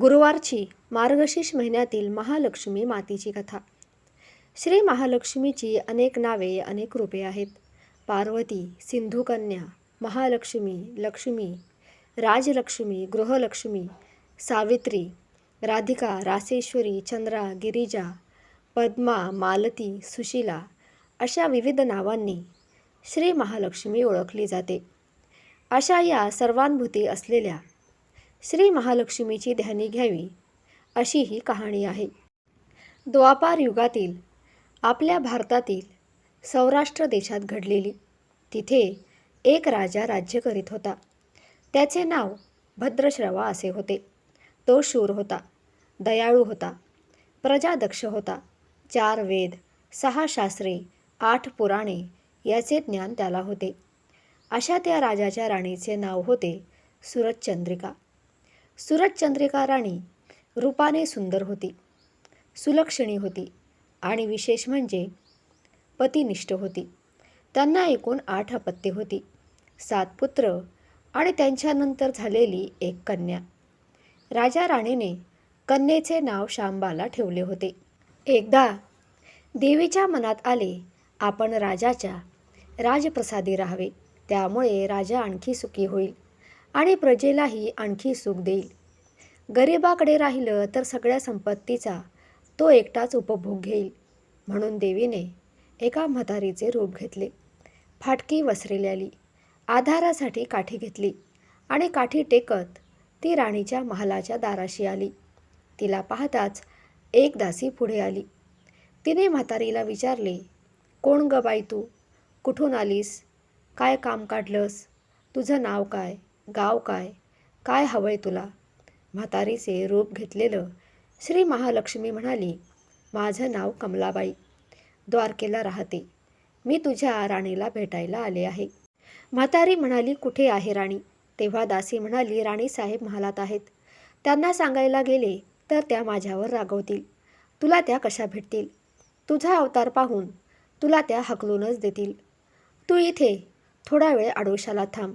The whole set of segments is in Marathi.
गुरुवारची मार्गशीर्ष महिन्यातील महालक्ष्मी मातेची कथा. श्री महालक्ष्मीची अनेक नावे अनेक रूपे आहेत. पार्वती सिंधुकन्या महालक्ष्मी लक्ष्मी राजलक्ष्मी गृहलक्ष्मी सावित्री राधिका रासेश्वरी चंद्रा गिरिजा पद्मा मालती सुशीला अशा विविध नावांनी श्री महालक्ष्मी ओळखली जाते. अशा या सर्वानुभूती असलेल्या श्री महालक्ष्मीची ध्यानी घ्यावी अशी ही कहाणी आहे. द्वापार युगातील आपल्या भारतातील सौराष्ट्र देशात घडलेली. तिथे एक राजा राज्य करीत होता. त्याचे नाव भद्रश्रवा असे होते. तो शूर होता दयाळू होता प्रजादक्ष होता. चार वेद सहा शास्त्रे आठ पुराणे याचे ज्ञान त्याला होते. अशा त्या राजाच्या राणीचे नाव होते सुरतचंद्रिका. सूरजचंद्रिका राणी रूपाने सुंदर होती सुलक्षणी होती आणि विशेष म्हणजे पतिनिष्ठ होती. त्यांना एकूण आठ अपत्ये होती सात पुत्र आणि त्यांच्यानंतर झालेली एक कन्या. राजा राणीने कन्येचे नाव शांबाला ठेवले होते. एकदा देवीच्या मनात आले आपण राजाच्या राजप्रसादी राहावे त्यामुळे राजा आणखी सुखी होईल. आणि प्रजेलाही आणखी सुख देईल. गरिबाकडे राहिलं तर सगळ्या संपत्तीचा तो एकटाच उपभोग घेईल म्हणून देवीने एका म्हातारीचे रूप घेतले. फाटकी वसरेल्याली आधारासाठी काठी घेतली आणि काठी टेकत ती राणीच्या महालाच्या दाराशी आली. तिला पाहताच एक दासी पुढे आली. तिने म्हातारीला विचारले कोण ग बाई तू? कुठून आलीस? काय काम काढलंस? तुझं नाव काय? गाव काय? काय हवंय तुला? म्हातारीचे रूप घेतलेलं श्री महालक्ष्मी म्हणाली माझं नाव कमलाबाई. द्वारकेला राहते. मी तुझ्या राणीला भेटायला आले आहे. म्हातारी म्हणाली कुठे आहे राणी? तेव्हा दासी म्हणाली राणी साहेब महालात आहेत. त्यांना सांगायला गेले तर त्या माझ्यावर रागवतील. तुला त्या कशा भेटतील? तुझा अवतार पाहून तुला त्या हकलूनच देतील. तू इथे थोडा वेळ आडोशाला थांब.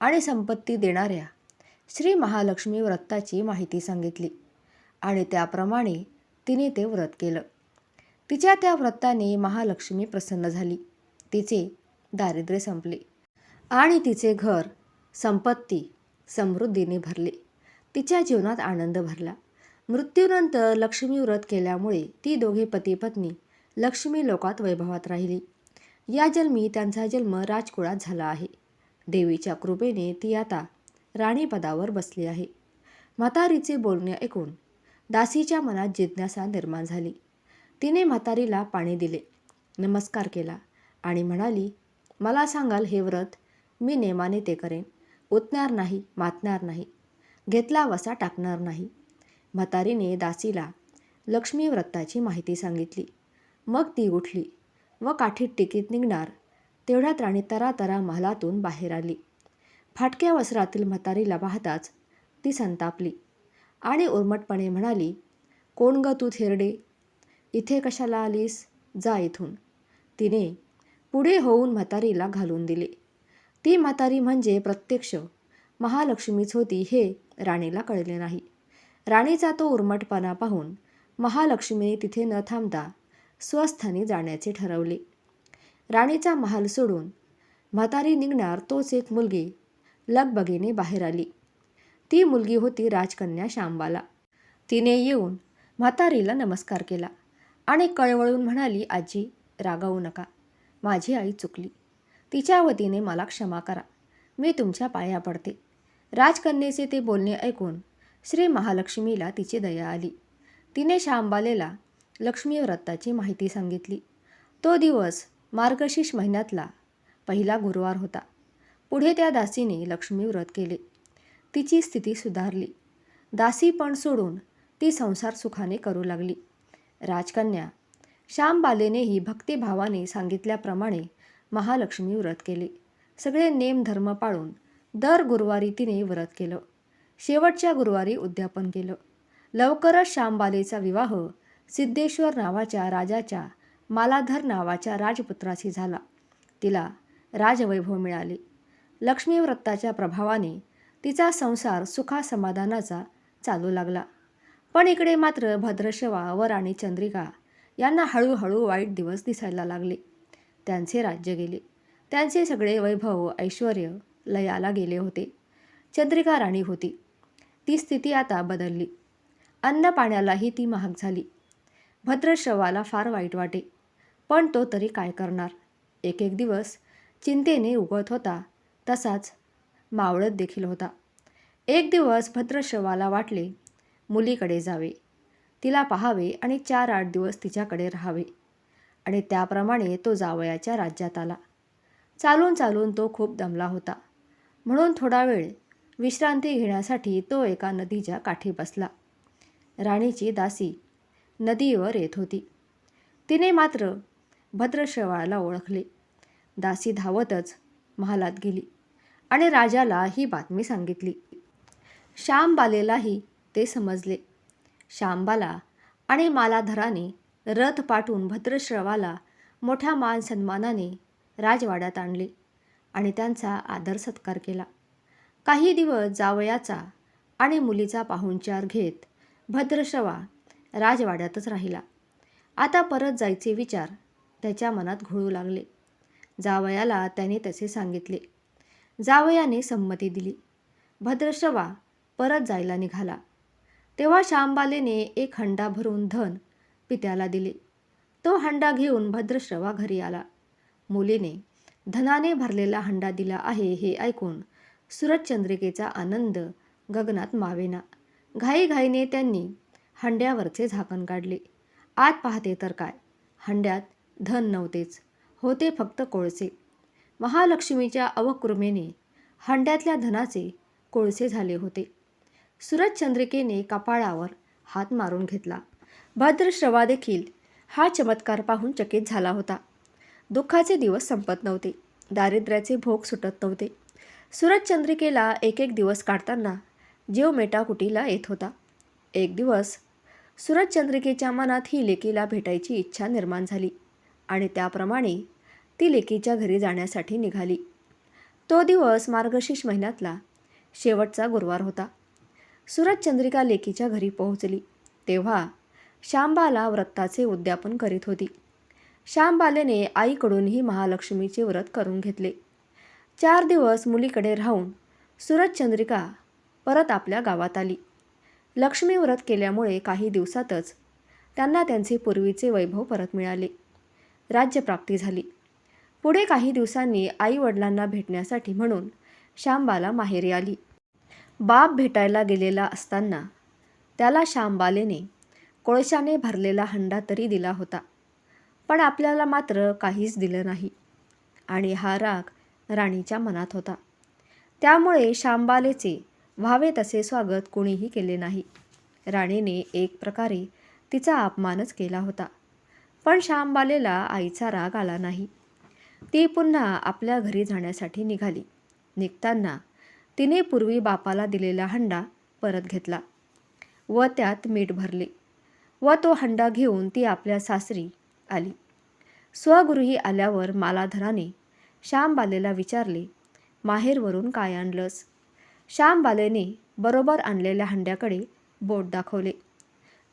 आणि संपत्ती देणाऱ्या श्री महालक्ष्मी व्रताची माहिती सांगितली. आणि त्याप्रमाणे तिने ते व्रत केलं. तिच्या त्या व्रताने महालक्ष्मी प्रसन्न झाली. तिचे दारिद्र्य संपले. आणि तिचे घर संपत्ती समृद्धीने भरले. तिच्या जीवनात आनंद भरला. मृत्यूनंतर लक्ष्मी व्रत केल्यामुळे ती दोघे पती पत्नी लक्ष्मी लोकात वैभवात राहिली. या जन्मी त्यांचा जन्म राजकुळात झाला आहे. देवीच्या कृपेने ती आता राणीपदावर बसली आहे. म्हातारीचे बोलणे ऐकून दासीच्या मनात जिज्ञासा निर्माण झाली. तिने म्हातारीला पाणी दिले नमस्कार केला आणि म्हणाली मला सांगाल हे व्रत मी नेमाने ते करेन. उतणार नाही मातणार नाही. घेतला वसा टाकणार नाही. म्हातारीने दासीला लक्ष्मी व्रताची माहिती सांगितली. मग ती उठली व काठीत टिकीत निघणार तेवढ्यात राणी तरातरा महालातून बाहेर आली. फाटक्या वस्त्रातील म्हातारीला पाहताच ती संतापली आणि उर्मटपणे म्हणाली कोण ग तू थेरडे? इथे कशाला आलीस? जा इथून. तिने पुढे होऊन म्हातारीला घालून दिले. ती म्हातारी म्हणजे प्रत्यक्ष महालक्ष्मीच होती हे राणीला कळले नाही. राणीचा तो उर्मटपणा पाहून महालक्ष्मीने तिथे न थांबता स्वस्थानी जाण्याचे ठरवले. राणीचा महाल सोडून म्हातारी निघणार तोच एक मुलगी लगबगीने बाहेर आली. ती मुलगी होती राजकन्या शांबाला तिने येऊन म्हातारीला नमस्कार केला आणि कळवळून म्हणाली आजी रागावू नका. माझी आई चुकली. तिच्या वतीने मला क्षमा करा. मी तुमच्या पाया पडते. राजकन्येचे ते बोलणे ऐकून श्री महालक्ष्मीला तिची दया आली. तिने शांबालेला लक्ष्मी व्रताची माहिती सांगितली. तो दिवस मार्गशीर्ष महिन्यातला पहिला गुरुवार होता. पुढे त्या दासीने लक्ष्मी व्रत केले. तिची स्थिती सुधारली. दासी पण सोडून ती संसार सुखाने करू लागली. राजकन्या श्यामबालेनेही भक्तिभावाने सांगितल्याप्रमाणे महालक्ष्मी व्रत केले. सगळे नेम धर्म पाळून दर गुरुवारी तिने व्रत केलं. शेवटच्या गुरुवारी उद्यापन केलं. लवकरच श्यामबालेचा विवाह सिद्धेश्वर नावाच्या राजाच्या मालाधर नावाच्या राजपुत्राशी झाला. तिला राजवैभव मिळाले. लक्ष्मीव्रताच्या प्रभावाने तिचा संसार सुखासमाधानाचा चालू लागला. पण इकडे मात्र भद्रशवा व राणी चंद्रिका यांना हळूहळू वाईट दिवस दिसायला लागले. त्यांचे राज्य गेले. त्यांचे सगळे वैभव ऐश्वर लयाला गेले होते. चंद्रिका राणी होती. ती स्थिती आता बदलली. अन्न पाण्यालाही ती महाग झाली. भद्रशवाला फार वाईट वाटे. पण तो तरी काय करणार? एक एक दिवस चिंतेने उगत होता. तसाच मावळत देखील होता. एक दिवस भद्रशवाला वाटले मुलीकडे जावे. तिला पाहावे आणि चार आठ दिवस तिच्याकडे राहावे. आणि त्याप्रमाणे तो जावयाच्या राज्यात आला. चालून चालून तो खूप दमला होता. म्हणून थोडा वेळ विश्रांती घेण्यासाठी तो एका नदीच्या काठी बसला. राणीची दासी नदीवर येत होती. तिने मात्र भद्रश्रवाला ओळखले. दासी धावतच महालात गेली आणि राजाला ही बातमी सांगितली. श्यामबालेलाही ते समजले. श्यामबाला आणि मालाधराने रथ पाठवून भद्रश्रवाला मोठ्या मान सन्मानाने राजवाड्यात आणले आणि त्यांचा आदर सत्कार केला. काही दिवस जावयाचा आणि मुलीचा पाहुणचार घेत भद्रश्रवा राजवाड्यातच राहिला. आता परत जायचे विचार त्याच्या मनात घोळू लागले. जावयाला त्याने तसे सांगितले. जावयाने संमती दिली. भद्रश्रवा परत जायला निघाला. तेव्हा श्यामबालेने एक हंडा भरून धन पित्याला दिले. तो हंडा घेऊन भद्रश्रवा घरी आला. मुलीने धनाने भरलेला हंडा दिला आहे हे ऐकून सुरतचंद्रिकेचा आनंद गगनात मावेना. घाईघाईने त्यांनी हंड्यावरचे झाकण काढले. आत पाहते तर काय? हंड्यात धन नव्हतेच. होते फक्त कोळसे. महालक्ष्मीच्या अवकृमेने हंड्यातल्या धनाचे कोळसे झाले होते. सूरजचंद्रिकेने कपाळावर हात मारून घेतला. भद्रश्रवा देखील हा चमत्कार पाहून चकित झाला होता. दुःखाचे दिवस संपत नव्हते. दारिद्र्याचे भोग सुटत नव्हते. सूरजचंद्रिकेला एक एक दिवस काढताना जीव मेटाकुटीला येत होता. एक दिवस सूरजचंद्रिकेच्या मनात ही लेकीला भेटायची इच्छा निर्माण झाली. आणि त्याप्रमाणे ती लेकीच्या घरी जाण्यासाठी निघाली. तो दिवस मार्गशीर्ष महिन्यातला शेवटचा गुरुवार होता. सूरजचंद्रिका लेकीच्या घरी पोहोचली. तेव्हा श्यामबाला व्रताचे उद्यापन करीत होती. श्यामबालेने आईकडूनही महालक्ष्मीचे व्रत करून घेतले. चार दिवस मुलीकडे राहून सूरजचंद्रिका परत आपल्या गावात आली. लक्ष्मी व्रत केल्यामुळे काही दिवसातच त्यांना त्यांचे पूर्वीचे वैभव परत मिळाले. राज्यप्राप्ती झाली. पुढे काही दिवसांनी आई वडिलांना भेटण्यासाठी म्हणून श्यामबाला माहेरी आली. बाप भेटायला गेलेला असताना त्याला श्यामबालेने कोळशाने भरलेला हंडा तरी दिला होता पण आपल्याला मात्र काहीच दिलं नाही आणि हा राग राणीच्या मनात होता. त्यामुळे श्यामबालेचे व्हावे तसे स्वागत कोणीही केले नाही. राणीने एक प्रकारे तिचा अपमानच केला होता. पण श्यामबालेला आईचा राग आला नाही. ती पुन्हा आपल्या घरी जाण्यासाठी निघाली. निघताना तिने पूर्वी बापाला दिलेला हंडा परत घेतला व त्यात मीठ भरले व तो हंडा घेऊन ती आपल्या सासरी आली. स्वगृही आल्यावर मालाधराने श्यामबालेला विचारले माहेरवरून काय आणलंस? श्यामबालेने बरोबर आणलेल्या हंड्याकडे बोट दाखवले.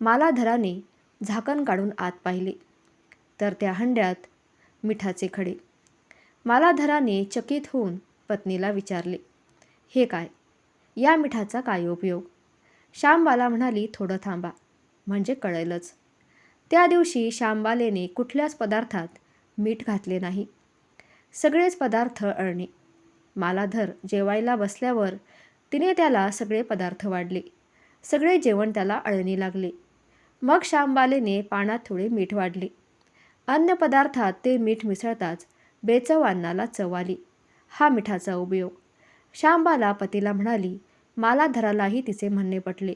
मालाधराने झाकण काढून आत पाहिले. तर त्या हंड्यात मिठाचे खडे. मालाधराने चकित होऊन पत्नीला विचारले हे काय? या मिठाचा काय उपयोग? श्यामबाला म्हणाली थोडं थांबा म्हणजे कळेलच. त्या दिवशी श्यामबालेने कुठल्याच पदार्थात मीठ घातले नाही. सगळेच पदार्थ अळणे. मालाधर जेवायला बसल्यावर तिने त्याला सगळे पदार्थ वाढले. सगळे जेवण त्याला अळणी लागले. मग श्यामबालेने पाण्यात थोडे मीठ वाढले. अन्नपदार्थात ते मीठ मिसळताच बेचव अन्नाला चव आली हा मिठाचा उपयोग. श्यामबाला पतीला म्हणाली मालाधरालाही तिचे म्हणणे पटले.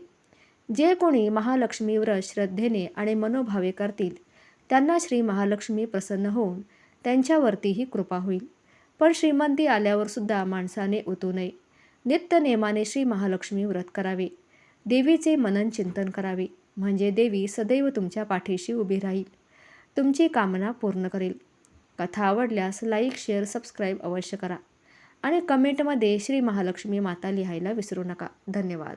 जे कोणी महालक्ष्मी व्रत श्रद्धेने आणि मनोभावे करतील त्यांना श्री महालक्ष्मी प्रसन्न होऊन त्यांच्यावरतीही कृपा होईल. पण श्रीमंती आल्यावरसुद्धा माणसाने ओतू नये. नित्य नेमाने श्री महालक्ष्मी व्रत करावे. देवीचे मनन चिंतन करावे. म्हणजे देवी सदैव तुमच्या पाठीशी उभी राहील. तुमची कामना पूर्ण करेल. कथा आवडल्यास लाईक शेअर सबस्क्राईब अवश्य करा. आणि कमेंटमध्ये श्री महालक्ष्मी माता लिहायला विसरू नका. धन्यवाद.